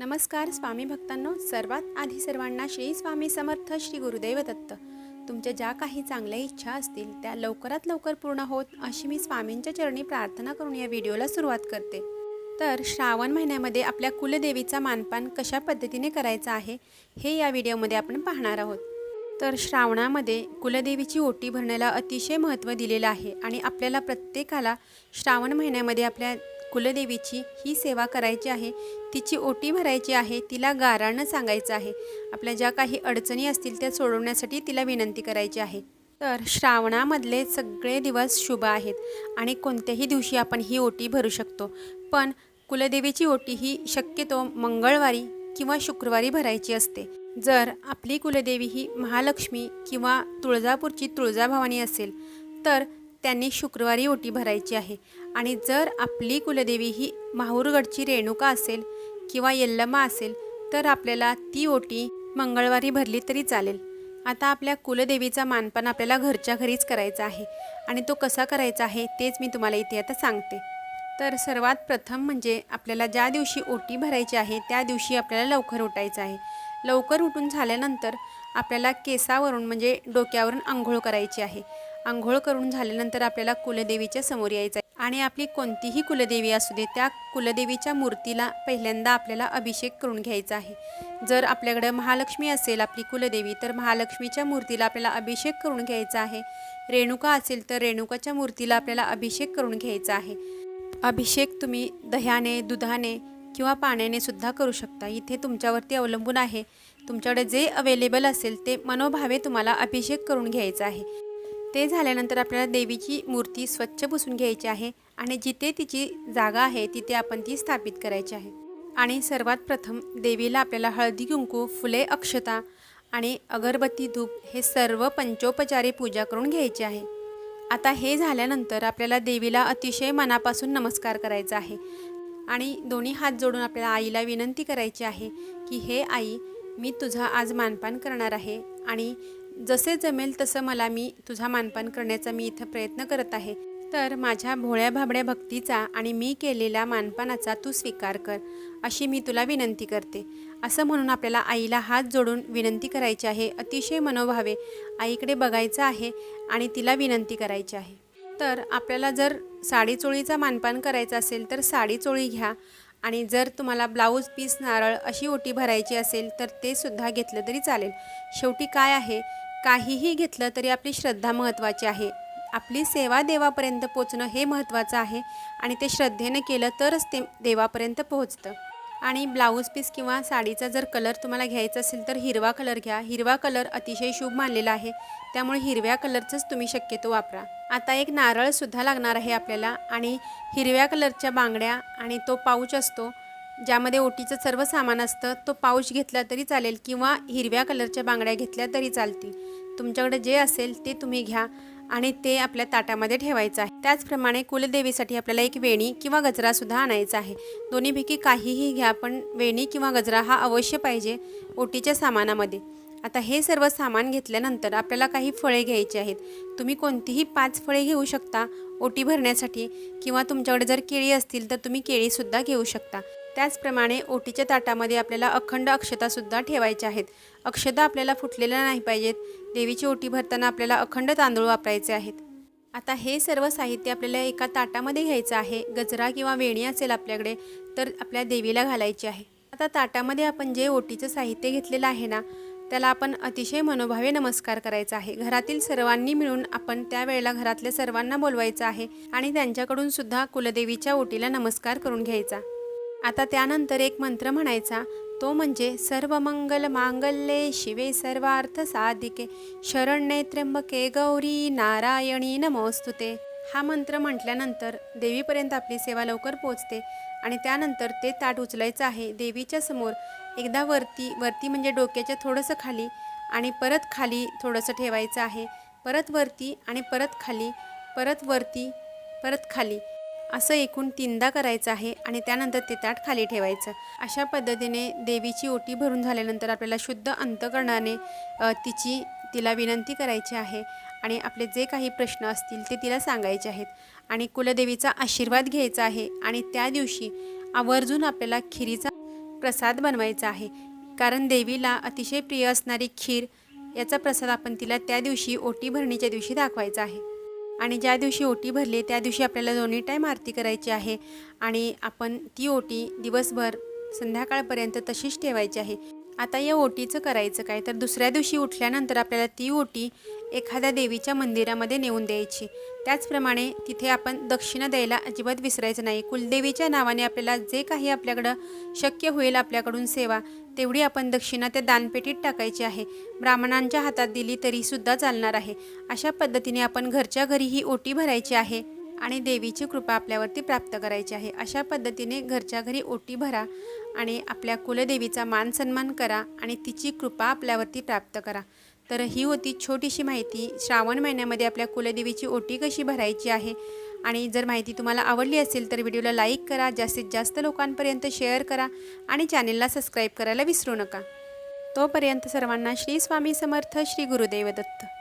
नमस्कार स्वामी भक्तांनो सर्वात आधी सर्वांना श्री स्वामी समर्थ श्री गुरुदेव दत्त. तुमच्या ज्या काही चांगल्या इच्छा असतील त्या लवकरात लवकर पूर्ण होत अशी मी स्वामींच्या चरणी प्रार्थना करून या व्हिडिओला सुरुवात करते. तर श्रावण महिन्यामध्ये आपल्या कुलदेवीचा मानपान कशा पद्धतीने करायचा आहे हे या व्हिडिओमध्ये आपण पाहणार आहोत. तर श्रावणामध्ये कुलदेवीची ओटी भरण्याला अतिशय महत्त्व दिलेलं आहे आणि आपल्याला प्रत्येकाला श्रावण महिन्यामध्ये आपल्या कुलदेवीची ही सेवा करायची आहे तिची ओटी भरायची आहे तिला गारानं सांगायचं आहे. आपल्या ज्या काही अडचणी असतील त्या सोडवण्यासाठी तिला विनंती करायची आहे. तर श्रावणामधले सगळे दिवस शुभ आहेत आणि कोणत्याही दिवशी आपण ही ओटी भरू शकतो. पण कुलदेवीची ओटी ही शक्यतो मंगळवारी किंवा शुक्रवारी भरायची असते. जर आपली कुलदेवी ही महालक्ष्मी किंवा तुळजापूरची तुळजाभवानी असेल तर त्यांनी शुक्रवारी ओटी भरायची आहे. आणि जर आपली कुलदेवी ही माहूरगडची रेणुका असेल किंवा यल्लमा असेल तर आपल्याला ती ओटी मंगळवारी भरली तरी चालेल. आता आपल्या कुलदेवीचा मानपान आपल्याला घरच्या घरीच करायचा आहे आणि तो कसा करायचा आहे तेच मी तुम्हाला इथे आता सांगते. तर सर्वात प्रथम म्हणजे आपल्याला ज्या दिवशी ओटी भरायची आहे त्या दिवशी आपल्याला लवकर उठायचं आहे. लवकर उठून झाल्यानंतर आपल्याला केसावरून म्हणजे डोक्यावरून आंघोळ करायची आहे. आंघोळ करून झाल्यानंतर आपल्याला कुलदेवीच्या समोर यायचं आहे. आणि आपली कोणतीही कुलदेवी असू दे त्या कुलदेवीच्या मूर्तीला पहिल्यांदा आपल्याला अभिषेक करून घ्यायचा आहे. जर आपल्याकडं महालक्ष्मी असेल आपली कुलदेवी तर महालक्ष्मीच्या मूर्तीला आपल्याला अभिषेक करून घ्यायचा आहे. रेणुका असेल तर रेणुकाच्या मूर्तीला आपल्याला अभिषेक करून घ्यायचा आहे. अभिषेक तुम्ही दह्याने दुधाने किंवा पाण्याने सुद्धा करू शकता. इथे तुमच्यावरती अवलंबून आहे. तुमच्याकडे जे अवेलेबल असेल ते मनोभावे तुम्हाला अभिषेक करून घ्यायचा आहे. ते झाल्यानंतर आपल्याला देवीची मूर्ती स्वच्छ पुसून घ्यायची आहे आणि जिथे तिची जागा आहे तिथे आपण ती स्थापित करायची आहे. आणि सर्वात प्रथम देवीला आपल्याला हळदी कुंकू फुले अक्षता आणि अगरबत्ती धूप हे सर्व पंचोपचारी पूजा करून घ्यायची आहे. आता हे झाल्यानंतर आपल्याला देवीला अतिशय मनापासून नमस्कार करायचा आहे. आणि दोन्ही हात जोडून आपल्याला आईला विनंती करायची आहे की हे आई मी तुझा आज मानपान करणार आहे आणि जसे जमेल तसं मला मी तुझा मानपान करण्याचा मी इथं प्रयत्न करत आहे. तर माझ्या भोळ्या भाबड्या भक्तीचा आणि मी केलेल्या मानपानाचा तू स्वीकार कर अशी मी तुला विनंती करते. असं म्हणून आपल्याला आईला हात जोडून विनंती करायची आहे अतिशय मनोभावे. आईकडे बघायचं आहे आणि तिला विनंती करायची आहे. तर आपल्याला जर साडी चोळीचा मानपान करायचा असेल तर साडी चोळी घ्या आणि जर तुम्हाला ब्लाऊज पीस नारळ अशी ओटी भरायची असेल तर ते सुद्धा घेतलं तरी चालेल. शेवटी काय आहे? काहीही घेतलं तरी आपली श्रद्धा महत्त्वाची आहे. आपली सेवा देवापर्यंत पोचणं हे महत्त्वाचं आहे आणि ते श्रद्धेनं केलं तरच ते देवापर्यंत पोहोचतं. आणि ब्लाऊज पीस किंवा साडीचा जर कलर तुम्हाला घ्यायचा असेल तर हिरवा कलर घ्या. हिरवा कलर अतिशय शुभ मानलेला आहे. त्यामुळे हिरव्या कलरचंच तुम्ही शक्यतो वापरा. आता एक नारळसुद्धा लागणार आहे आपल्याला आणि हिरव्या कलरच्या बांगड्या आणि तो पाऊच असतो. ज्यामध्ये ओटीचं सर्व सामान असतं तो पाऊच घेतला तरी चालेल किंवा हिरव्या कलरच्या बांगड्या घेतल्या तरी चालतील. तुमच्याकडे जे असेल ते तुम्ही घ्या आणि ते आपल्या ताटामध्ये ठेवायचं आहे. त्याचप्रमाणे कुलदेवीसाठी आपल्याला एक वेणी किंवा गजरासुद्धा आणायचा आहे. दोन्हीपैकी काहीही घ्या पण वेणी किंवा गजरा हा अवश्य पाहिजे ओटीच्या सामानामध्ये. आता हे सर्व सामान घेतल्यानंतर आपल्याला काही फळे घ्यायची आहेत. तुम्ही कोणतीही पाच फळे घेऊ शकता ओटी भरण्यासाठी किंवा तुमच्याकडे जर केळी असतील तर तुम्ही केळीसुद्धा घेऊ शकता. त्याचप्रमाणे ओटीच्या ताटामध्ये आपल्याला अखंड अक्षतासुद्धा ठेवायच्या आहेत. अक्षता आपल्याला फुटलेल्या नाही पाहिजेत. देवीची ओटी भरताना आपल्याला अखंड तांदूळ वापरायचे आहेत. आता हे सर्व साहित्य आपल्याला एका ताटामध्ये घ्यायचं आहे. गजरा किंवा वेणी असेल आपल्याकडे तर आपल्या देवीला घालायची आहे. आता ताटामध्ये आपण जे ओटीचं साहित्य घेतलेलं आहे ना त्याला आपण अतिशय मनोभावे नमस्कार करायचा आहे. घरातील सर्वांनी मिळून आपण त्यावेळेला घरातल्या सर्वांना बोलवायचं आहे आणि त्यांच्याकडून सुद्धा कुलदेवीच्या ओटीला नमस्कार करून घ्यायचा. आता त्यानंतर एक मंत्र म्हणायचा. तो म्हणजे सर्व मंगल मांगल्ये शिवे सर्वार्थ साधिके शरण्ये त्र्यंबके गौरी नारायणी नमोस्तुते. हा मंत्र म्हटल्यानंतर देवीपर्यंत आपली सेवा लवकर पोचते आणि त्यानंतर ते ताट उचलायचं आहे देवीच्या समोर. एकदा वरती वरती म्हणजे डोक्याच्या थोडंसं खाली आणि परत खाली थोडंसं ठेवायचं आहे. परत वरती आणि परत खाली परत वरती परत खाली. असं एकूण तीनदा करायचं आहे आणि त्यानंतर ते ताट खाली ठेवायचं. अशा पद्धतीने देवीची ओटी भरून झाल्यानंतर आपल्याला शुद्ध अंतकरणाने तिची तिला विनंती करायची आहे आणि आपले जे काही प्रश्न असतील ते तिला सांगायचे आहेत. आणि कुलदेवीचा आशीर्वाद घ्यायचा आहे आणि त्या दिवशी आवर्जून आपल्याला खिरीचा प्रसाद बनवायचा आहे. कारण देवीला अतिशय प्रिय असणारी खीर याचा प्रसाद आपण तिला त्या दिवशी ओटी भरणीच्या दिवशी दाखवायचा आहे. आणि ज्या दिवशी ओटी भरली त्या दिवशी आपल्याला दोन्ही टाईम आरती करायची आहे. आणि आपण ती ओटी दिवसभर संध्याकाळपर्यंत तशीच ठेवायची आहे. आता या ओटीचं करायचं काय? तर दुसऱ्या दिवशी उठल्यानंतर आपल्याला ती ओटी एखाद्या देवीच्या मंदिरामध्ये नेऊन द्यायची. त्याचप्रमाणे तिथे आपण दक्षिणा द्यायला अजिबात विसरायचं नाही. कुलदेवीच्या नावाने आपल्याला जे काही आपल्याकडं शक्य होईल आपल्याकडून सेवा तेवढी आपण दक्षिणा त्या दानपेटीत टाकायची आहे. ब्राह्मणांच्या हातात दिली तरीसुद्धा चालणार आहे. अशा पद्धतीने आपण घरच्या घरी ही ओटी भरायची आहे आणि देवीची कृपा आपल्यावरती प्राप्त करायची आहे. अशा पद्धतीने घरच्या घरी ओटी भरा. आणि आपल्या कुलदेवीचा मान सन्मान करा आणि तिची कृपा आपल्यावरती प्राप्त करा. तर ही होती छोटीशी माहिती. श्रावण महिन्यामध्ये आपल्या कुलदेवीची ओटी कशी भरायची आहे? आणि जर माहिती तुम्हाला आवडली असेल तर व्हिडिओला लाईक करा जास्तीत जास्त लोकांपर्यंत शेअर करा आणि चॅनेलला सबस्क्राईब करायला विसरू नका. तोपर्यंत सर्वांना श्री स्वामी समर्थ श्री गुरुदेव दत्त.